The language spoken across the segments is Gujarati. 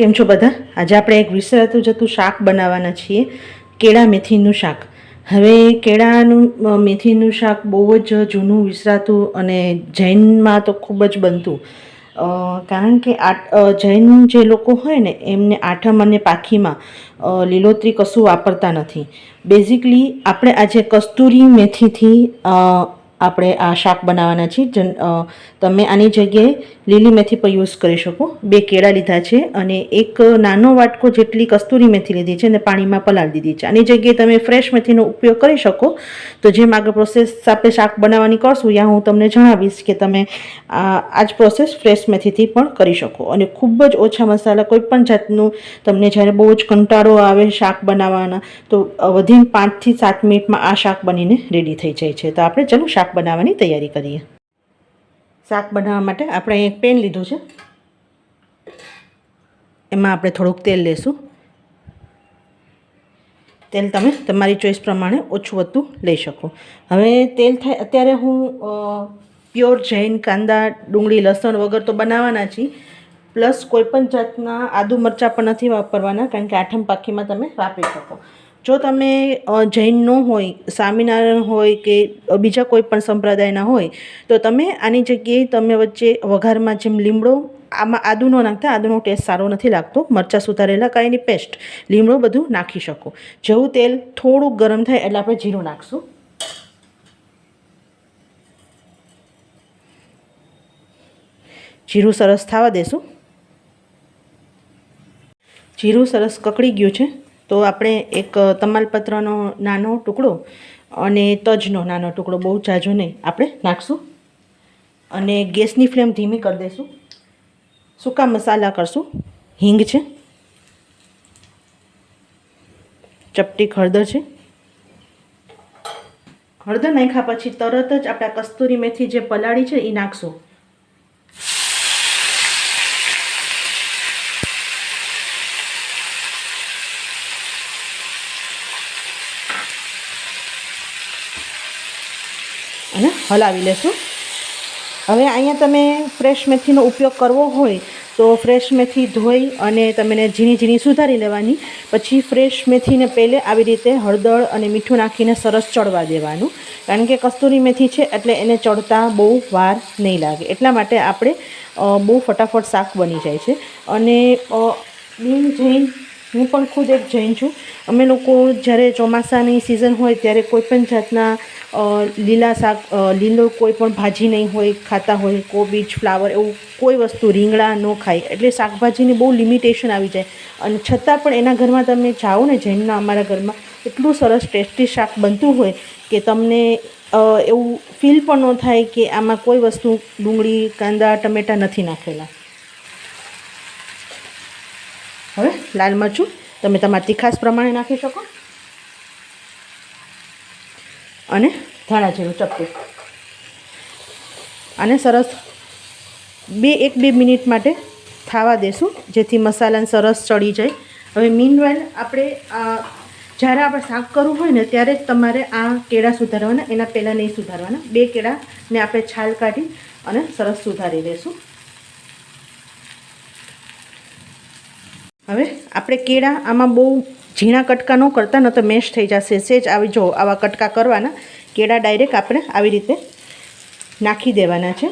કેમ છો બધા? આજે આપણે એક વિસરાતું જતું શાક બનાવવાના છીએ, કેળા મેથીનું શાક. હવે કેળાનું મેથીનું શાક બહુ જ જૂનું, વિસરાતું અને જૈનમાં તો ખૂબ જ બનતું. કારણ કે આ જૈન જે લોકો હોય ને, એમને આઠમ અને પાખીમાં લીલોતરી કશું વાપરતા નથી. બેઝિકલી આપણે આજે કસ્તુરી મેથીથી આપણે આ શાક બનાવવાના છીએ. તમે આની જગ્યાએ લીલી મેથી પણ યુઝ કરી શકો. બે કેળા લીધા છે અને એક નાનો વાટકો જેટલી કસ્તુરી મેથી લીધી છે અને પાણીમાં પલાળી દીધી છે. આની જગ્યાએ તમે ફ્રેશ મેથીનો ઉપયોગ કરી શકો. તો જેમ આગળ પ્રોસેસ આપણે શાક બનાવવાની કરશું, યા હું તમને જણાવીશ કે તમે આ જ પ્રોસેસ ફ્રેશ મેથીથી પણ કરી શકો. અને ખૂબ જ ઓછા મસાલા કોઈ પણ જાતનું તમને જ્યારે બહુ જ કંટાળો આવે શાક બનાવવાના, તો વધીને પાંચથી સાત મિનિટમાં આ શાક બનીને રેડી થઈ જાય છે. તો આપણે ચાલો શાક બનાવવાની તૈયારી કરીએ. શાક બનાવવા માટે આપણે એક પેન લીધું છે. એમાં આપણે થોડુંક તેલ લેશું. તેલ તમે તમારી ચોઈસ પ્રમાણે ઓછું વધતું લઈ શકો. હવે તેલ થાય, અત્યારે હું પ્યોર જૈન કાંદા, ડુંગળી, લસણ વગર તો બનાવવાના છીએ. પ્લસ કોઈપણ જાતના આદુ મરચાં પણ નથી વાપરવાના, કારણ કે આઠમ પાખીમાં તમે વાપરી શકો. જો તમે જૈનનો હોય, સ્વામિનારાયણ હોય કે બીજા કોઈ પણ સંપ્રદાયના હોય, તો તમે આની જગ્યાએ તમે વચ્ચે વઘારમાં જેમ લીમડો, આમાં આદુ ન નાખતા, આદુનો ટેસ્ટ સારો નથી લાગતો, મરચાં સુધારેલા કાંઈની પેસ્ટ લીમડો બધું નાખી શકો. જેવું તેલ થોડુંક ગરમ થાય એટલે આપણે જીરું નાખશું. જીરું સરસ થવા દેશું. જીરું સરસ કકડી ગયું છે. તો આપણે એક તમાલપત્રનો નાનો ટુકડો અને તજનો નાનો ટુકડો, બહુ જાજો નહીં. આપણે નાખશું અને ગેસની ફ્લેમ ધીમી કરી દઈશું સૂકા મસાલા કરશું. હિંગ છે. ચપટી હળદર છે. હળદર નાખ્યા પછી તરત જ આપણે કસ્તુરી મેથી જે પલાળી છે એ નાખશું. અને હલાવી લેશું. હવે અહીંયા તમે ફ્રેશ મેથીનો ઉપયોગ કરવો હોય તો ફ્રેશ મેથી ધોઈ અને તમે ઝીણી ઝીણી સુધારી લેવાની. પછી ફ્રેશ મેથીને પહેલે આવી રીતે હળદર અને મીઠું નાખીને સરસ ચડવા દેવાનું. કારણ કે કસ્તુરી મેથી છે એટલે એને ચડતા બહુ વાર નહીં લાગે. એટલા માટે આપણે બહુ ફટાફટ શાક બની જાય છે. અને બિન જૈન હું પણ ખુદ એક જૈન છું. અમે લોકો જ્યારે ચોમાસાની સિઝન હોય ત્યારે કોઈ પણ જાતના લીલા શાક લીલો કોઈ પણ ભાજી નહીં હોય, ખાતા હોય કોબીજ ફ્લાવર એવું કોઈ વસ્તુ રીંગણા ન ખાય. એટલે શાકભાજીની બહુ લિમિટેશન આવી જાય. અને છતાં પણ એના ઘરમાં તમે જાઓ ને જૈનના અમારા ઘરમાં, એટલું સરસ ટેસ્ટી શાક બનતું હોય કે તમને એવું ફીલ પણ ન થાય કે આમાં કોઈ વસ્તુ ડુંગળી, કાંદા, ટમેટાં નથી નાખેલા હવે લાલ મરચું તમે તમારા તીખાસ પ્રમાણે નાખી શકો. અને ધાણા જીરું ચપટી. અને સરસ બે એક બે મિનિટ માટે થાવા દેશું, જેથી મસાલાને સરસ ચડી જાય. હવે મીનવેલ આપણે જ્યારે આપણે શાક કરવું હોય ને, ત્યારે જ તમારે આ કેળા સુધારવાના, એના પહેલાં નહીં સુધારવાના. બે કેળાને આપણે છાલ કાઢી અને સરસ સુધારી દઈશું હવે આપણે કેળા આમાં બહુ ઝીણા કટકા ન કરતા ન તો મેશ થઈ જશે. સેજ આવી જો આવા કટકા કરવાના, કેળા ડાયરેક્ટ આપણે આવી રીતે નાખી દેવાના છે.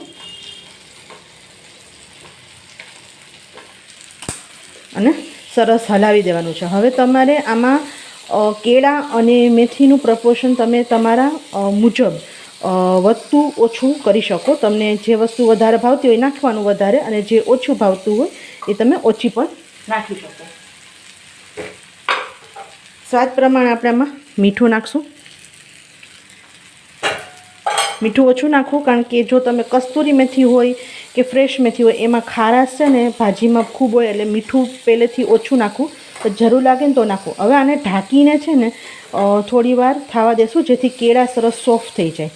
અને સરસ હલાવી દેવાનું છે. હવે તમારે આમાં કેળા અને મેથીનું પ્રપોર્શન તમે તમારા મુજબ વધતું ઓછું કરી શકો. તમને જે વસ્તુ વધારે ભાવતી હોય નાખવાનું વધારે અને જે ઓછું ભાવતું હોય એ તમે ઓછી પણ નાખી શકો. સ્વાદ પ્રમાણે આપણે આમાં મીઠું નાખશું. મીઠું ઓછું નાખવું કારણ કે જો તમે કસ્તુરી મેથી હોય કે ફ્રેશ મેથી હોય, એમાં ખારાશ છે ને, ભાજીમાં ખૂબ હોય એટલે મીઠું પહેલેથી ઓછું નાખવું. તો જરૂર લાગે ને તો નાખવું. હવે આને ઢાંકીને છે ને થોડી વાર થવા દેશું જેથી કેળા સરસ સોફ્ટ થઈ જાય.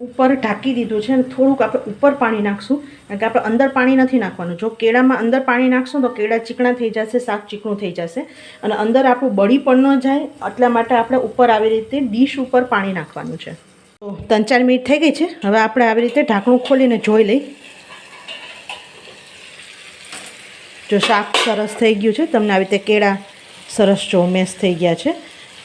ઉપર ઢાંકી દીધું છે અને થોડુંક આપણે ઉપર પાણી નાખશું, કારણ કે આપણે અંદર પાણી નથી નાખવાનું. જો કેળામાં અંદર પાણી નાખશું તો કેળા ચીકણા થઈ જશે, શાક ચીકણું થઈ જશે. અને અંદર આપણું બળી પણ ન જાય, એટલા માટે આપણે ઉપર આવી રીતે ડીશ ઉપર પાણી નાખવાનું છે. તો ત્રણ ચાર મિનિટ થઈ ગઈ છે. હવે આપણે આવી રીતે ઢાંકણું ખોલીને જોઈ લઈ. જો શાક સરસ થઈ ગયું છે, તમને આવી રીતે કેળા સરસ મેશ થઈ ગયા છે.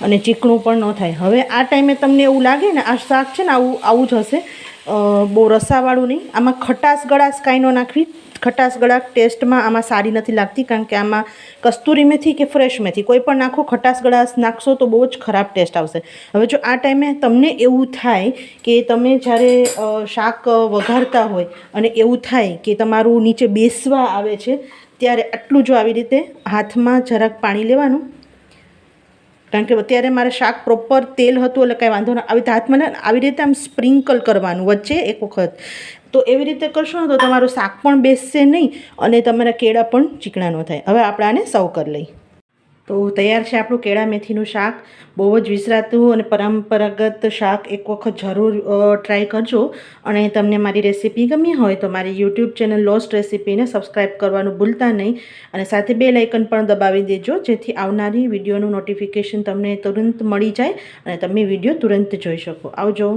અને ચીકણું પણ ન થાય. હવે આ ટાઈમે તમને એવું લાગે ને, આ શાક છે ને, આવું આવું જ હશે. બહુ રસાવાળું નહીં. આમાં ખટાશ ગળાશ કાંઈ ન નાખવી. ખટાશ ગળાશ ટેસ્ટમાં આમાં સારી નથી લાગતી, કારણ કે આમાં કસ્તુરી મેથી કે ફ્રેશ મેથી, કોઈ પણ નાખો, ખટાશ ગળાશ નાખશો તો બહુ જ ખરાબ ટેસ્ટ આવશે. હવે જો આ ટાઈમે તમને એવું થાય કે તમે જ્યારે શાક વઘારતા હોય અને એવું થાય કે તમારું નીચે બેસવા આવે છે, ત્યારે આટલું જો આવી રીતે હાથમાં જરાક પાણી લેવાનું કારણ કે અત્યારે મારે શાક પ્રોપર તેલ હતું એટલે કાંઈ વાંધો ના આવી રીતે હાથમાં આવી રીતે આમ સ્પ્રિંકલ કરવાનું વચ્ચે એક વખત. તો એવી રીતે કરશો ને તો તમારું શાક પણ બેસશે નહીં અને તમારા કેળા પણ ચીકણા ન થાય. હવે આપણે આને સર્વ કરી લઈએ. તો તૈયાર છે આપણું કેળા મેથીનું શાક. બહુ જ વિસરાતું અને પરંપરાગત શાક એક વખત જરૂર ટ્રાય કરજો. અને તમને મારી રેસીપી ગમી હોય તો મારી યુટ્યુબ ચેનલ લોસ્ટ રેસીપીને સબસ્ક્રાઈબ કરવાનું ભૂલતા નહીં. અને સાથે બે લાઇકન પણ દબાવી દેજો, જેથી આવનારી વિડીયોનું નોટિફિકેશન તમને તુરંત મળી જાય અને તમે વીડિયો તુરંત જોઈ શકો. આવજો.